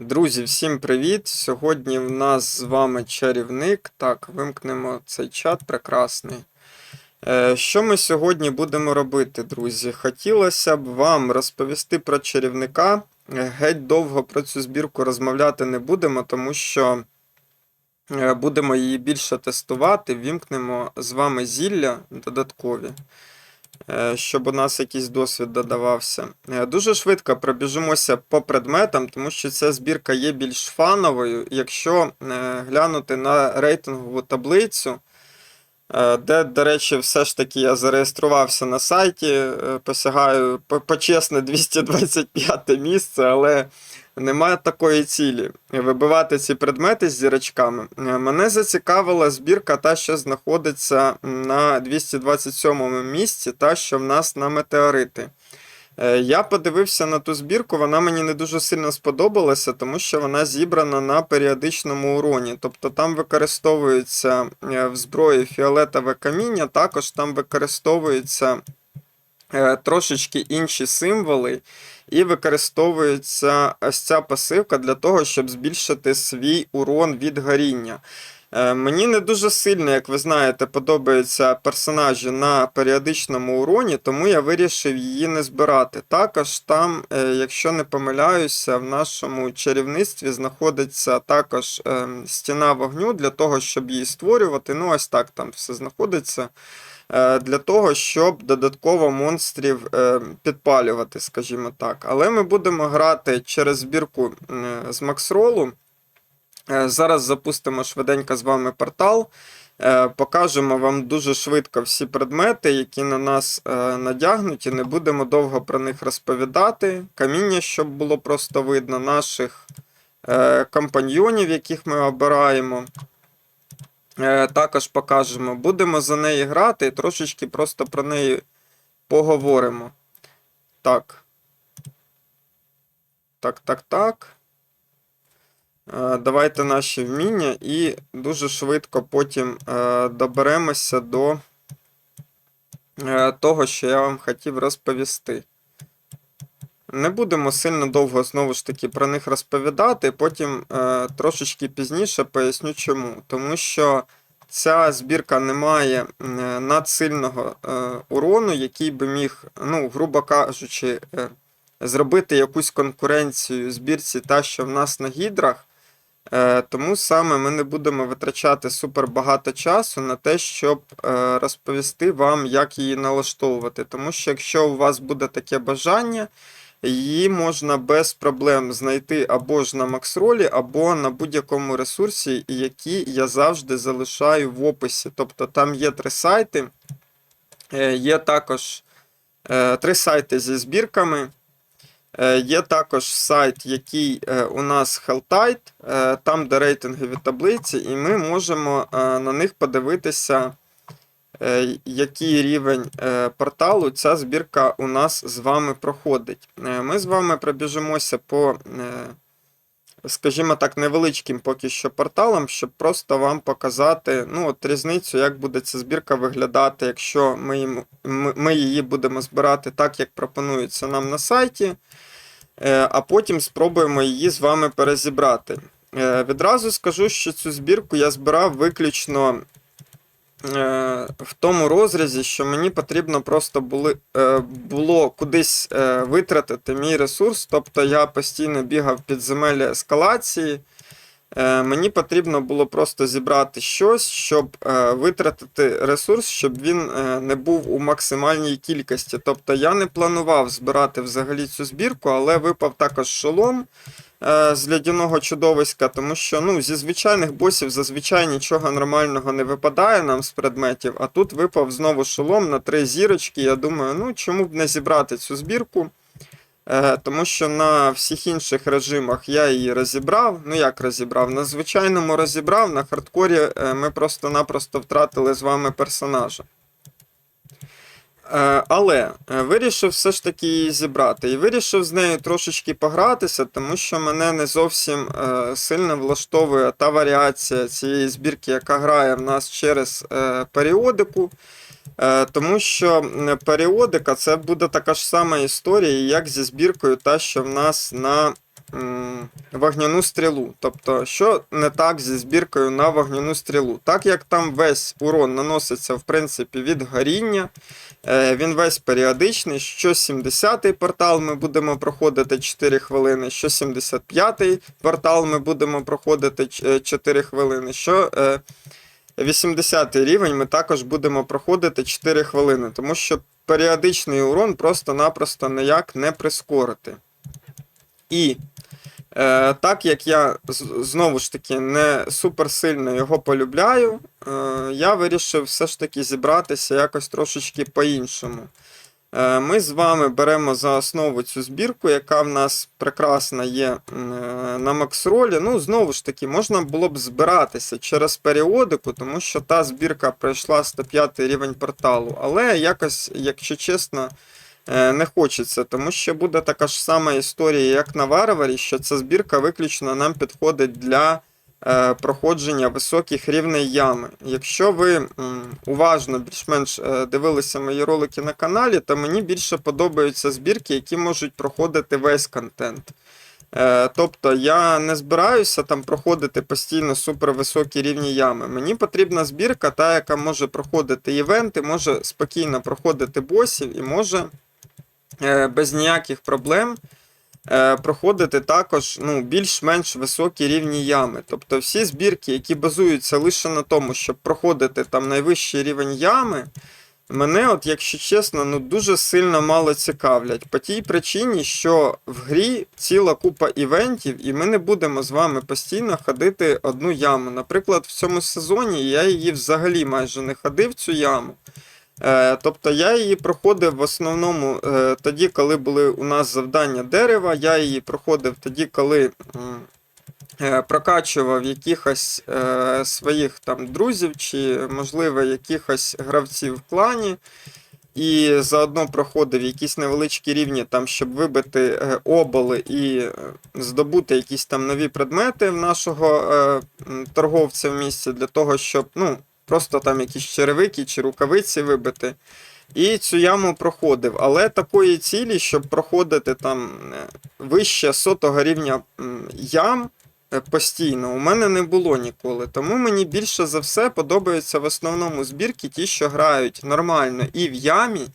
Друзі, всім привіт! Сьогодні в нас з вами чарівник. Так, вимкнемо цей чат прекрасний. Е, Що ми сьогодні будемо робити, друзі? Хотілося б вам розповісти про чарівника. Е, Геть довго про цю збірку розмовляти не будемо, тому що е, будемо її більше тестувати. Вімкнемо з вами зілля додаткові. Е, Щоб у нас якийсь досвід додавався. Е, Дуже швидко пробіжимося по предметам, тому що ця збірка є більш фановою. Якщо е, глянути на рейтингову таблицю, де, до речі, все ж таки я зареєструвався на сайті, посягаю по- почесне 225 місце, але немає такої цілі вибивати ці предмети з зірочками. Е, Мене зацікавила збірка, та, що знаходиться на 227 місці, та, що в нас на метеорити. Е, Я подивився на ту збірку, вона мені не дуже сильно сподобалася, тому що вона зібрана на періодичному уроні. Тобто там використовується е, в зброї фіолетове каміння, також там використовуються трошечки інші символи, і використовується ось ця пасивка для того, щоб збільшити свій урон від горіння. Е, Мені не дуже сильно, як ви знаєте, подобаються персонажі на періодичному уроні, тому я вирішив її не збирати. Також там, е, якщо не помиляюся, в нашому чарівництві знаходиться також е, стіна вогню для того, щоб її створювати. Ну, ось так там все знаходиться. Е, Для того, щоб додатково монстрів е, підпалювати, скажімо так. Але ми будемо грати через збірку е, з Максролу. Зараз запустимо швиденько з вами портал. Покажемо вам дуже швидко всі предмети, які на нас надягнуті. Не будемо довго про них розповідати. Каміння, щоб було просто видно, наших компаньйонів, яких ми обираємо. Е, Також покажемо. Будемо за неї грати і трошечки просто про неї поговоримо. Так. Так, так, так. Е, Давайте наші вміння і дуже швидко потім е, доберемося до того, що я вам хотів розповісти. Не будемо сильно довго знову ж таки про них розповідати, потім е, трошечки пізніше поясню чому. Тому що ця збірка не має надсильного е, урону, який би міг, ну, грубо кажучи, е, зробити якусь конкуренцію збірці та, що в нас на гідрах. Е, Тому саме ми не будемо витрачати супер багато часу на те, щоб е, розповісти вам, як її налаштовувати. Тому що якщо у вас буде таке бажання, її можна без проблем знайти або ж на Максролі, або на будь-якому ресурсі, які я завжди залишаю в описі. Тобто там є три сайти, е, є також е, три сайти зі збірками. Е, Є також сайт, який у нас Helltide, там де рейтингові таблиці, і ми можемо на них подивитися, який рівень е, порталу ця збірка у нас з вами проходить. Е, Ми з вами пробіжимося по, е, скажімо так, невеличким поки що порталам, щоб просто вам показати ну, от різницю, як буде ця збірка виглядати, якщо ми, ми, її будемо збирати так, як пропонується нам на сайті. Е, а потім спробуємо її з вами перезібрати. Е, Відразу скажу, що цю збірку я збирав виключно е, в тому розрізі, що мені потрібно просто були, е, було кудись е, витратити мій ресурс, тобто я постійно бігав під земелі ескалації. Е, Мені потрібно було просто зібрати щось, щоб е, витратити ресурс, щоб він е, не був у максимальній кількості. Тобто я не планував збирати взагалі цю збірку, але випав також шолом е, з лядяного чудовиська, тому що ну, зі звичайних босів зазвичай нічого нормального не випадає нам з предметів, а тут випав знову шолом на три зірочки. Я думаю, ну чому б не зібрати цю збірку? Е, Тому що на всіх інших режимах я її розібрав. Ну як розібрав? На звичайному розібрав, на хардкорі е, ми просто-напросто втратили з вами персонажа. Е, Але е, вирішив все ж таки її зібрати. І вирішив з нею трошечки погратися, тому що мене не зовсім е, сильно влаштовує та варіація цієї збірки, яка грає в нас через періодику. Тому що періодика це буде така ж сама історія, як зі збіркою, та, що в нас на вогняну стрілу. Тобто, що не так зі збіркою на вогняну стрілу? Так як там весь урон наноситься, в принципі, від горіння, він весь періодичний. Що 70-й портал ми будемо проходити 4 хвилини, що 75-й портал ми будемо проходити е, 4 хвилини, що. е, 80 рівень ми також будемо проходити 4 хвилини, тому що періодичний урон просто-напросто ніяк не прискорити. І е, так як я знову ж таки не суперсильно його полюбляю, е, я вирішив все ж таки зібратися якось трошечки по-іншому. Е, Ми з вами беремо за основу цю збірку, яка в нас прекрасна є е, на Максролі. Ну, знову ж таки, можна було б збиратися через періодику, тому що та збірка пройшла 105 рівень порталу. Але якось, якщо чесно, не хочеться, тому що буде така ж сама історія, як на варварі, що ця збірка виключно нам підходить для е, проходження високих рівней ями. Якщо ви уважно більш-менш е, дивилися мої ролики на каналі, то мені більше подобаються збірки, які можуть проходити весь контент. Е, Тобто я не збираюся там проходити постійно супервисокі рівні ями. Мені потрібна збірка, та, яка може проходити івенти, може спокійно проходити босів і може е, без ніяких проблем е, проходити також ну, більш-менш високі рівні ями. Тобто всі збірки, які базуються лише на тому, щоб проходити там найвищий рівень ями, мене, от, якщо чесно, ну дуже сильно мало цікавлять. По тій причині, що в грі ціла купа івентів, і ми не будемо з вами постійно ходити одну яму. Наприклад, в цьому сезоні я її взагалі майже не ходив, цю яму. Е, тобто я її проходив в основному е, тоді, коли були у нас завдання дерева. Я її проходив тоді, коли е, прокачував якихось своїх там друзів чи, можливо, якихось гравців в клані. І заодно проходив якісь невеличкі рівні, там, щоб вибити оболи і здобути якісь там нові предмети в нашого торговця в місті для того, щоб ну, просто там якісь черевики чи рукавиці вибити. І цю яму проходив. Але такої цілі, щоб проходити там е, вище сотого рівня ям е, постійно, у мене не було ніколи. Тому мені більше за все подобаються в основному збірки ті, що грають нормально і в ямі,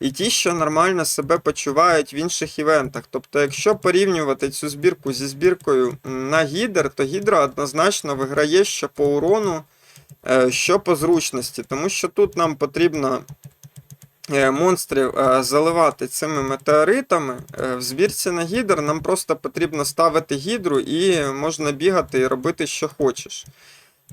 і ті, що нормально себе почувають в інших івентах. Тобто, якщо порівнювати цю збірку зі збіркою на гідер, то гідра однозначно виграє що по урону, що по зручності, тому що тут нам потрібно е, монстрів е, заливати цими метеоритами. Е, В збірці на гідр нам просто потрібно ставити гідру і можна бігати і робити, що хочеш.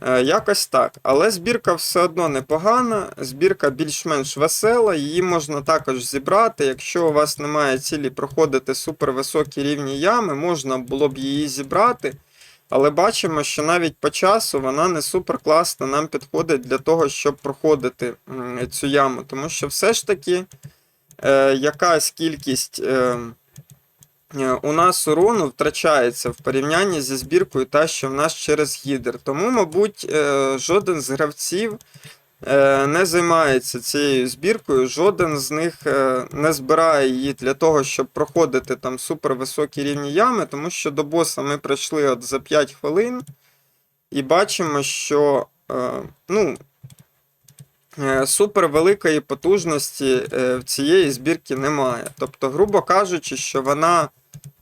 Е, Якось так. Але збірка все одно непогана, збірка більш-менш весела, її можна також зібрати. Якщо у вас немає цілі проходити супервисокі рівні ями, можна було б її зібрати. Але бачимо, що навіть по часу вона не супер класно нам підходить для того, щоб проходити цю яму. Тому що все ж таки е, якась кількість е, е, у нас урону втрачається в порівнянні зі збіркою та, що в нас через гідер. Тому, мабуть, е, жоден з гравців не займається цією збіркою, жоден з них е, не збирає її для того, щоб проходити там супервисокі рівні ями, тому що до боса ми прийшли от за 5 хвилин і бачимо, що е, ну, е, супер великої потужності е, в цієї збірки немає. Тобто, грубо кажучи, що вона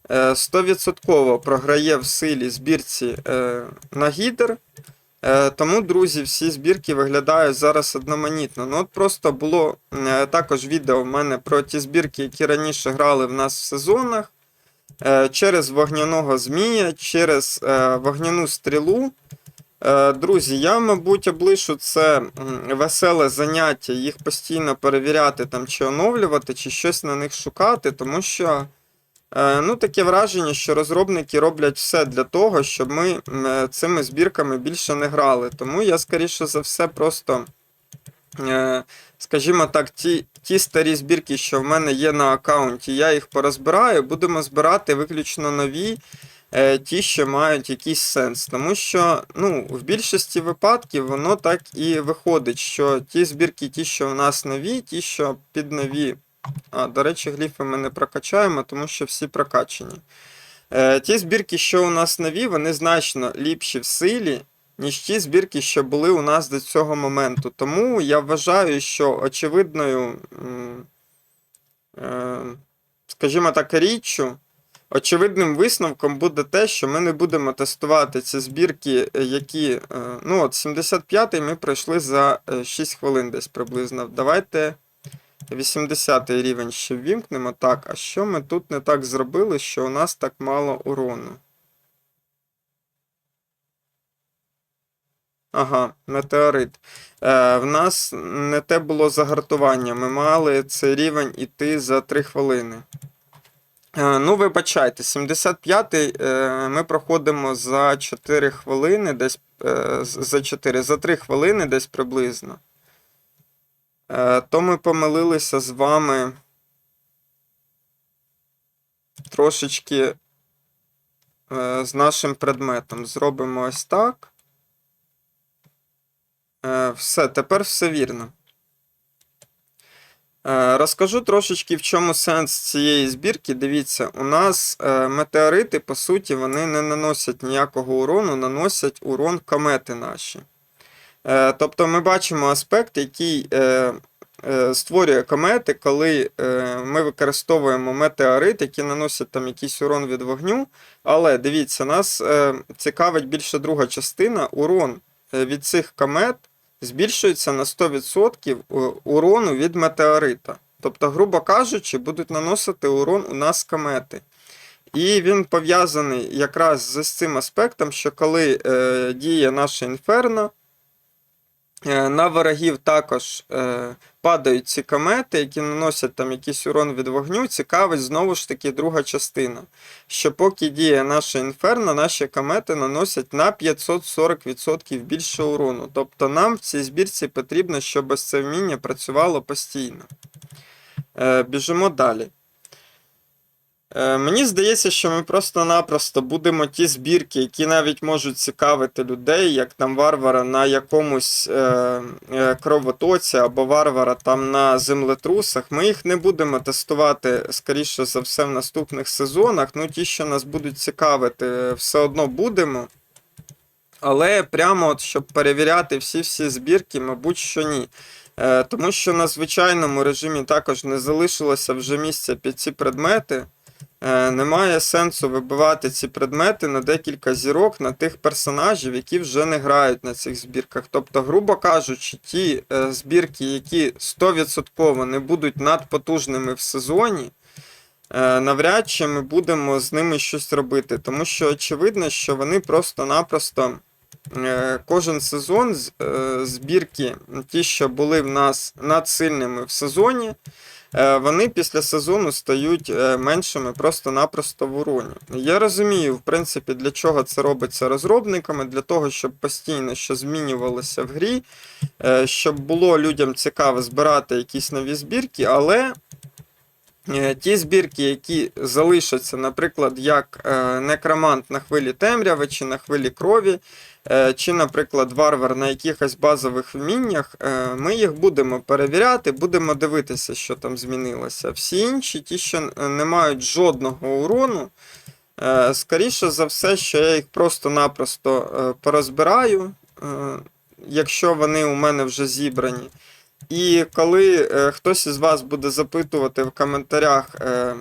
е, 100% програє в силі збірці е, на гідер. Е, Тому, друзі, всі збірки виглядають зараз одноманітно. Ну, от просто було е, також відео в мене про ті збірки, які раніше грали в нас в сезонах. Е, Через вогняного змія, через вогняну стрілу. Друзі, я, мабуть, облишу це веселе заняття, їх постійно перевіряти там, чи оновлювати, чи щось на них шукати, тому що Ну, таке враження, що розробники роблять все для того, щоб ми е, цими збірками більше не грали. Тому я, скоріше за все, просто, е, скажімо так, ті, ті старі збірки, що в мене є на аккаунті, я їх порозбираю, будемо збирати виключно нові, е, ті, що мають якийсь сенс. Тому що ну, в більшості випадків воно так і виходить, що ті збірки, ті, що в нас нові, ті, що під нові. А, до речі, гліфи ми не прокачаємо, тому що всі прокачені. Е, ті збірки, що у нас нові, вони значно ліпші в силі, ніж ті збірки, що були у нас до цього моменту. Тому я вважаю, що очевидною, е, скажімо так, річчю, очевидним висновком буде те, що ми не будемо тестувати ці збірки, е, які. е, Ну, от 75-й ми пройшли за е, 6 хвилин десь приблизно. Давайте 80-й рівень ще ввімкнемо. Так, а що ми тут не так зробили, що у нас так мало урону? Ага, метеорит. Е, в нас не те було загартування. Ми мали цей рівень іти за 3 хвилини. Е, ну, вибачайте, 75-й е, ми проходимо за 4 хвилини, десь е, за 4, за 3 хвилини десь приблизно. Е, то ми помилилися з вами трошечки е, з нашим предметом. Зробимо ось так. Е, Все, тепер все вірно. Розкажу трошечки, в чому сенс цієї збірки. Дивіться, у нас метеорити, по суті, вони не наносять ніякого урону, наносять урон комети наші. Е, Тобто ми бачимо аспект, який е, е, створює комети, коли ми використовуємо метеорит, які наносять там якийсь урон від вогню. Але дивіться, нас цікавить більше друга частина. Урон від цих комет збільшується на 100% урону від метеорита. Тобто, грубо кажучи, будуть наносити урон у нас комети. І він пов'язаний якраз з цим аспектом, що коли е, діє наше інферно, на ворогів також е, падають ці комети, які наносять там якийсь урон від вогню. Цікавить знову ж таки друга частина. Що поки діє наше інферно, наші комети наносять на 540% більше урону. Тобто нам в цій збірці потрібно, щоб це вміння працювало постійно. Е, біжимо далі. Е, Мені здається, що ми просто-напросто будемо ті збірки, які навіть можуть цікавити людей, як там варвара на якомусь е, е, кровотоці або варвара там на землетрусах. Ми їх не будемо тестувати, скоріше за все, в наступних сезонах. Ну, ті, що нас будуть цікавити, все одно будемо. Але прямо от, щоб перевіряти всі-всі збірки, мабуть, що ні. Е, тому що на звичайному режимі також не залишилося вже місця під ці предмети. Е, Немає сенсу вибивати ці предмети на декілька зірок на тих персонажів, які вже не грають на цих збірках. Тобто, грубо кажучи, ті е, збірки, які 100% не будуть надпотужними в сезоні, е, навряд чи ми будемо з ними щось робити. Тому що очевидно, що вони просто-напросто кожен сезон збірки, ті, що були в нас надсильними в сезоні, вони після сезону стають е, меншими просто-напросто в уроні. Я розумію, в принципі, для чого це робиться розробниками, для того, щоб постійно що змінювалося в грі, е, щоб було людям цікаво збирати якісь нові збірки, але. е, Ті збірки, які залишаться, наприклад, як е, некромант на хвилі темряви чи на хвилі крові, е, чи, наприклад, варвар на якихось базових вміннях, е, ми їх будемо перевіряти, будемо дивитися, що там змінилося. Всі інші, ті, що е, не мають жодного урону, е, скоріше за все, що я їх просто-напросто е, порозбираю, е, якщо вони у мене вже зібрані. І коли е, хтось із вас буде запитувати в коментарях, е,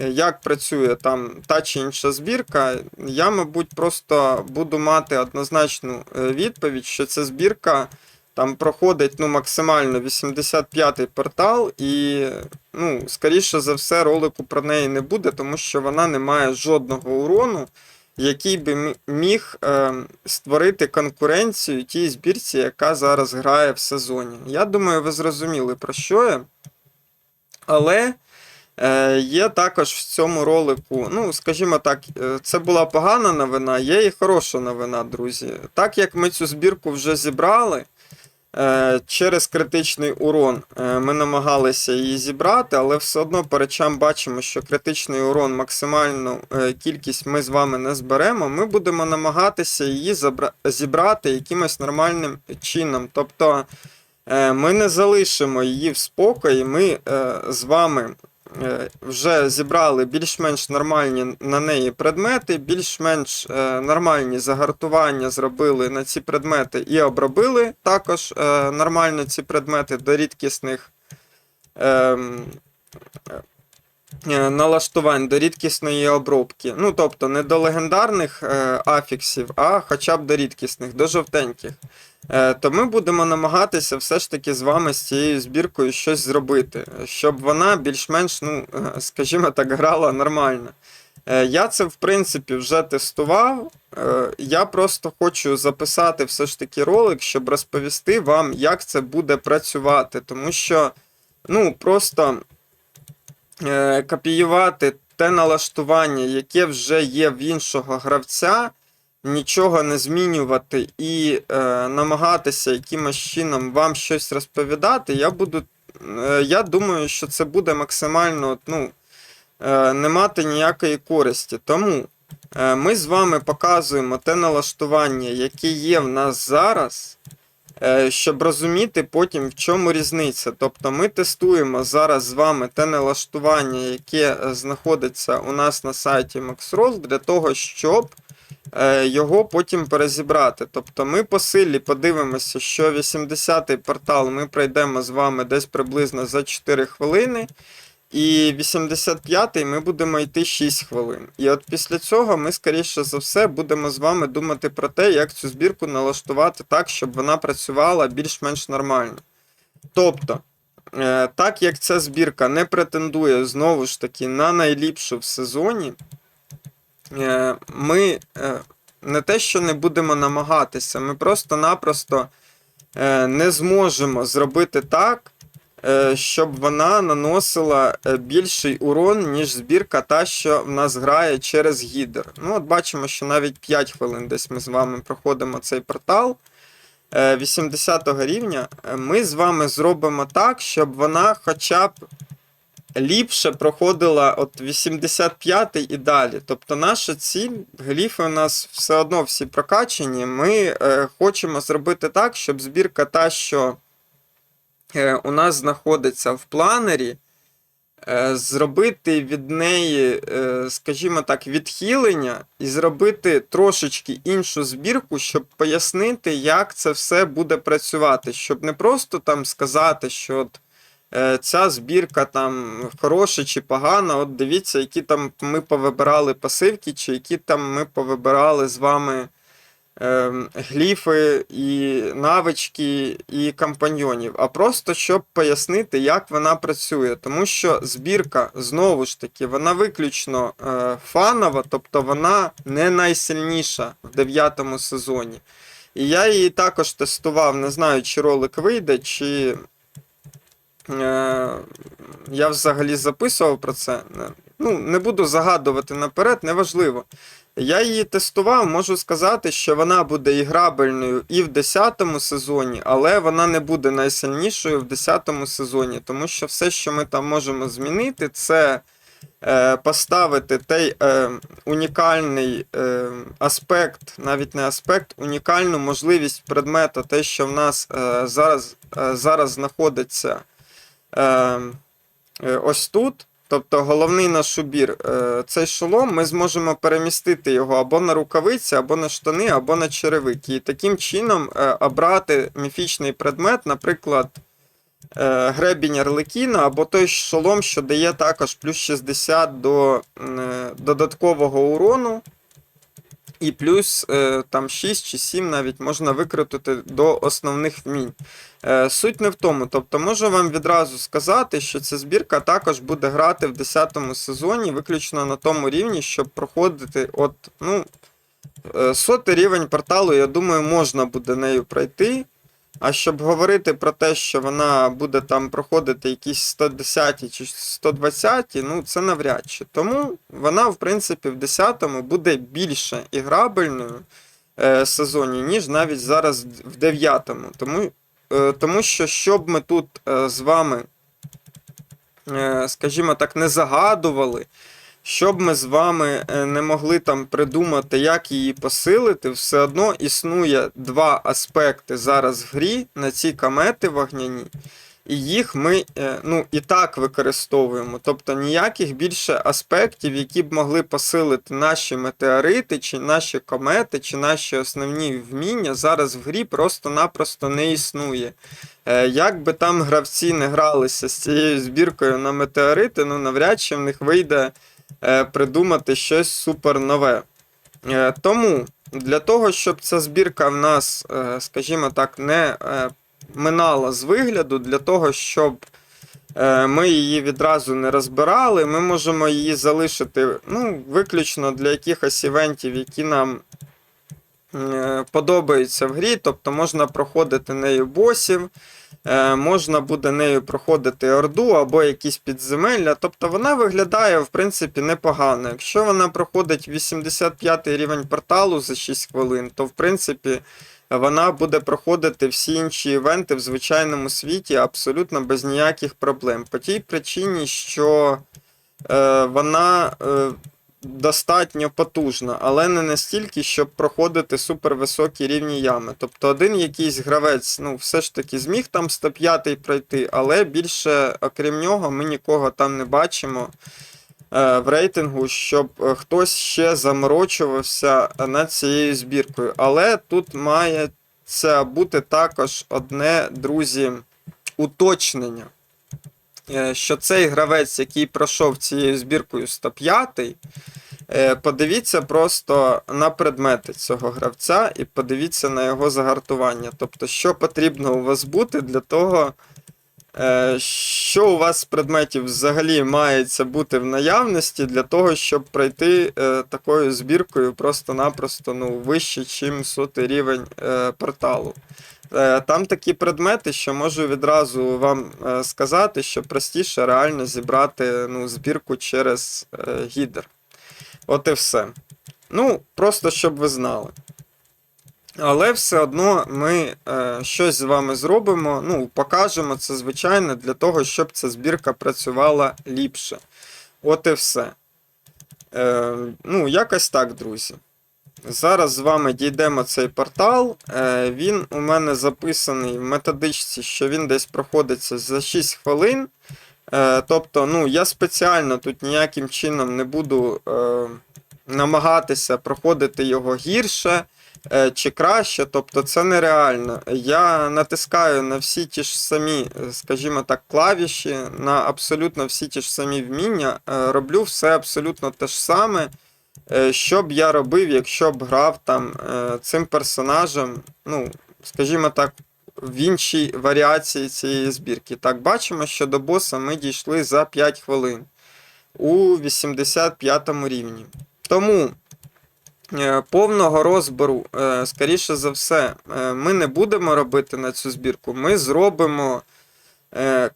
як працює там та чи інша збірка, я, мабуть, просто буду мати однозначну е, відповідь, що ця збірка там проходить ну, максимально 85-й портал, і, ну, скоріше за все, ролику про неї не буде, тому що вона не має жодного урону, який би міг е, створити конкуренцію тій збірці, яка зараз грає в сезоні. Я думаю, ви зрозуміли, про що я. Але є також в цьому ролику, ну, скажімо так, е, це була погана новина, є і хороша новина, друзі. Так як ми цю збірку вже зібрали. е, Через критичний урон е, ми намагалися її зібрати, але все одно по речам бачимо, що критичний урон максимальну е, кількість ми з вами не зберемо. Ми будемо намагатися її зібрати якимось нормальним чином. Тобто е, ми не залишимо її в спокої, ми е, з вами е, вже зібрали більш-менш нормальні на неї предмети, більш-менш е, нормальні загартування зробили на ці предмети і обробили також е, нормально ці предмети до рідкісних ем, е, налаштувань, до рідкісної обробки. Ну, тобто не до легендарних е, афіксів, а хоча б до рідкісних, до жовтеньких. Е, то ми будемо намагатися все ж таки з вами з цією збіркою щось зробити, щоб вона більш-менш, ну, е, скажімо так, грала нормально. Е, Я це, в принципі, вже тестував. Я просто хочу записати все ж таки ролик, щоб розповісти вам, як це буде працювати. Тому що, ну, просто копіювати те налаштування, яке вже є в іншого гравця, нічого не змінювати і е, намагатися якимось чином вам щось розповідати, я буду. е, Я думаю, що це буде максимально ну, е, не мати ніякої користі. Тому е, ми з вами показуємо те налаштування, яке є в нас зараз, е, щоб розуміти потім, в чому різниця. Тобто ми тестуємо зараз з вами те налаштування, яке е, знаходиться у нас на сайті MaxRoll, для того, щоб його потім перезібрати. Тобто ми по силі подивимося, що 80-й портал ми пройдемо з вами десь приблизно за 4 хвилини. І 85-й ми будемо йти 6 хвилин. І от після цього ми, скоріше за все, будемо з вами думати про те, як цю збірку налаштувати так, щоб вона працювала більш-менш нормально. Тобто, е, так як ця збірка не претендує знову ж таки на найліпшу в сезоні, е, ми е, не те, що не будемо намагатися, ми просто-напросто е, не зможемо зробити так, е, щоб вона наносила е, більший урон, ніж збірка та, що в нас грає через гідер. Ну, от бачимо, що навіть 5 хвилин десь ми з вами проходимо цей портал. е, 80 рівня, Е, ми з вами зробимо так, щоб вона хоча б ліпше проходила от 85 і далі. Тобто наша ціль, гліфи у нас все одно всі прокачені. Ми е, хочемо зробити так, щоб збірка та, що е, у нас знаходиться в планері, е, зробити від неї, е, скажімо так, відхилення і зробити трошечки іншу збірку, щоб пояснити, як це все буде працювати. Щоб не просто там сказати, що от ця збірка там хороша чи погана. От дивіться, які там ми повибирали пасивки, чи які там ми повибирали з вами е, гліфи і навички і компаньйонів, а просто щоб пояснити, як вона працює. Тому що збірка, знову ж таки, вона виключно е, фанова, тобто вона не найсильніша в дев'ятому сезоні. І я її також тестував, не знаю, чи ролик вийде, чи е, я взагалі записував про це. Ну, не буду загадувати наперед, неважливо. Я її тестував, можу сказати, що вона буде іграбельною і в 10 сезоні, але вона не буде найсильнішою в 10 сезоні, тому що все, що ми там можемо змінити, це е, поставити той е, унікальний е, аспект, навіть не аспект, унікальну можливість предмета, те, що в нас е, зараз, е, зараз знаходиться е, е, ось тут. Тобто головний наш убір, е, цей шолом, ми зможемо перемістити його або на рукавиці, або на штани, або на черевики. І таким чином е, обрати міфічний предмет, наприклад, е, гребінь Арлекіна, або той шолом, що дає також плюс 60 до е, додаткового урону. І плюс е, там 6 чи 7 навіть можна викрутити до основних вмінь. Е, Суть не в тому. Тобто можу вам відразу сказати, що ця збірка також буде грати в 10 сезоні, виключно на тому рівні, щоб проходити от, ну, е, сотий рівень порталу, я думаю, можна буде нею пройти. А щоб говорити про те, що вона буде там проходити якісь 110 чи 120, ну це навряд чи. Тому вона, в принципі, в 10-му буде більше іграбельною е, сезоні, ніж навіть зараз в 9-му. Тому, е, тому що, щоб ми тут е, з вами, е, скажімо так, не загадували, щоб ми з вами е, не могли там придумати, як її посилити, все одно існує два аспекти зараз в грі на ці комети вогняні, і їх ми е, ну, і так використовуємо. Тобто ніяких більше аспектів, які б могли посилити наші метеорити, чи наші комети, чи наші основні вміння зараз в грі просто-напросто не існує. Е, Як би там гравці не гралися з цією збіркою на метеорити, ну навряд чи в них вийде придумати щось супер нове. Е, Тому для того, щоб ця збірка в нас, е, скажімо так, не е, минала з вигляду, для того, щоб е, ми її відразу не розбирали, ми можемо її залишити ну, виключно для якихось івентів, які нам е, подобаються в грі. Тобто можна проходити нею босів, е, можна буде нею проходити орду або якісь підземелля. Тобто вона виглядає, в принципі, непогано. Якщо вона проходить 85 рівень порталу за 6 хвилин, то в принципі. Вона буде проходити всі інші івенти в звичайному світі абсолютно без ніяких проблем. По тій причині, що е, вона е, достатньо потужна, але не настільки, щоб проходити супервисокі рівні ями. Тобто один якийсь гравець, ну, все ж таки зміг там 105 пройти, але більше, окрім нього, ми нікого там не бачимо е, в рейтингу, щоб е, хтось ще заморочувався над цією збіркою. Але тут має бути також одне, друзі, уточнення. Е, Що цей гравець, який пройшов цією збіркою 105, е, подивіться просто на предмети цього гравця і подивіться на його загартування. Тобто, що потрібно у вас бути для того, Е, Що у вас з предметів взагалі мається бути в наявності для того, щоб пройти такою збіркою просто-напросто ну, вище, чим сотий рівень порталу? Е, там такі предмети, що можу відразу вам е, сказати, що простіше реально зібрати ну, збірку через е, гідер. От і все. Ну, просто щоб ви знали. Але все одно ми щось з вами зробимо, ну, покажемо це, звичайно, для того, щоб ця збірка працювала ліпше. От і все. Ну, якось так, друзі. Зараз з вами дійдемо цей портал. Е, він у мене записаний в методичці, що він десь проходиться за 6 хвилин. Е, тобто, ну, я спеціально тут ніяким чином не буду е, намагатися проходити його гірше чи краще, тобто це нереально. Я натискаю на всі ті ж самі, скажімо так, клавіші, на абсолютно всі ті ж самі вміння, роблю все абсолютно те ж саме. Е, Що б я робив, якщо б грав там е, цим персонажем, ну, скажімо так, в іншій варіації цієї збірки. Так, бачимо, що до боса ми дійшли за 5 хвилин у 85 рівні. Тому е, повного розбору, скоріше за все, ми не будемо робити на цю збірку. Ми зробимо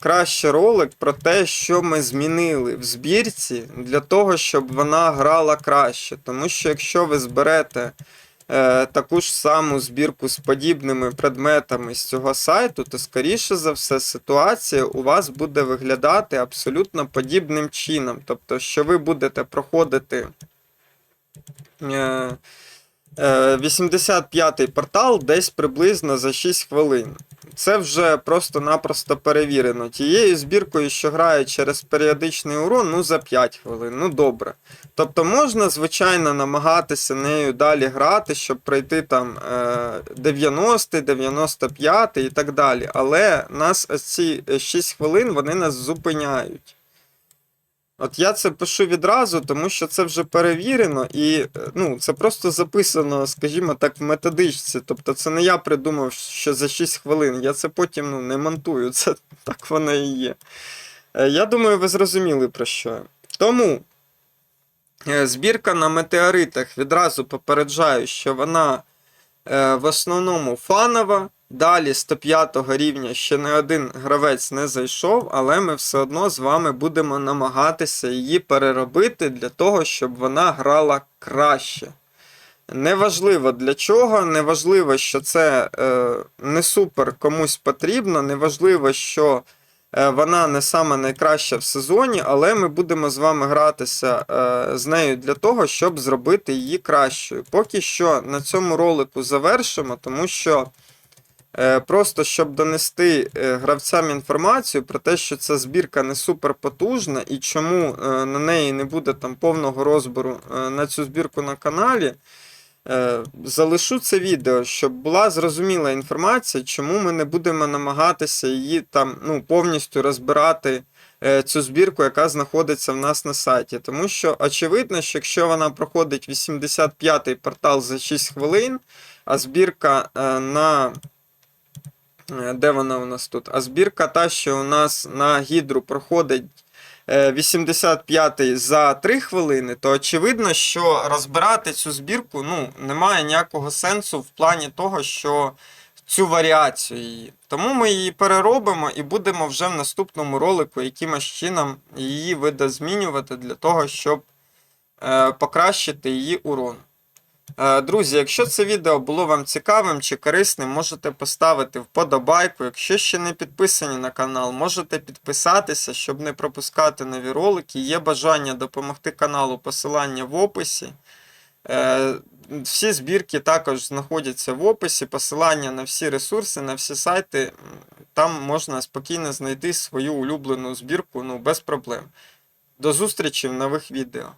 краще ролик про те, що ми змінили в збірці для того, щоб вона грала краще. Тому що якщо ви зберете е, таку ж саму збірку з подібними предметами з цього сайту, то скоріше за все ситуація у вас буде виглядати абсолютно подібним чином. Тобто, що ви будете проходити. Е, е, 85-й портал десь приблизно за 6 хвилин. Це вже просто-напросто перевірено. Тією збіркою, що грає через періодичний урон, ну за 5 хвилин. Ну добре. Тобто можна, звичайно, намагатися нею далі грати, щоб пройти там е, 90, 95 і так далі. Але нас ці 6 хвилин вони нас зупиняють. От я це пишу відразу, тому що це вже перевірено, і е, ну, це просто записано, скажімо так, в методичці. Тобто це не я придумав, що за 6 хвилин. Я це потім ну, не монтую, це так воно і є. Е, Я думаю, ви зрозуміли про що. Тому е, збірка на метеоритах відразу попереджаю, що вона в основному фанова. Далі 105 рівня ще не один гравець не зайшов, але ми все одно з вами будемо намагатися її переробити для того, щоб вона грала краще. Неважливо для чого, неважливо, що це е, не супер комусь потрібно, неважливо, що е, вона не саме найкраща в сезоні, але ми будемо з вами гратися е, з нею для того, щоб зробити її кращою. Поки що на цьому ролику завершимо, тому що. Е, Просто щоб донести е, гравцям інформацію про те, що ця збірка не супер потужна і чому е, на неї не буде там повного розбору на цю збірку на каналі. Залишу це відео, щоб була зрозуміла інформація, чому ми не будемо намагатися її там ну, повністю розбирати цю збірку, яка знаходиться в нас на сайті. Тому що очевидно, що якщо вона проходить 85-й портал за 6 хвилин, а збірка на. Е, Де вона у нас тут? А збірка та, що у нас на гідру проходить е, 85-й за 3 хвилини, то очевидно, що розбирати цю збірку ну, немає ніякого сенсу в плані того, що цю варіацію її. Тому ми її переробимо і будемо вже в наступному ролику якимось чином її видозмінювати для того, щоб е, покращити її урон. Е, Друзі, якщо це відео було вам цікавим чи корисним, можете поставити вподобайку. Якщо ще не підписані на канал, можете підписатися, щоб не пропускати нові ролики. Є бажання допомогти каналу, посилання в описі. Е, Всі збірки також знаходяться в описі. Посилання на всі ресурси, на всі сайти. Там можна спокійно знайти свою улюблену збірку ну, без проблем. До зустрічі в нових відео.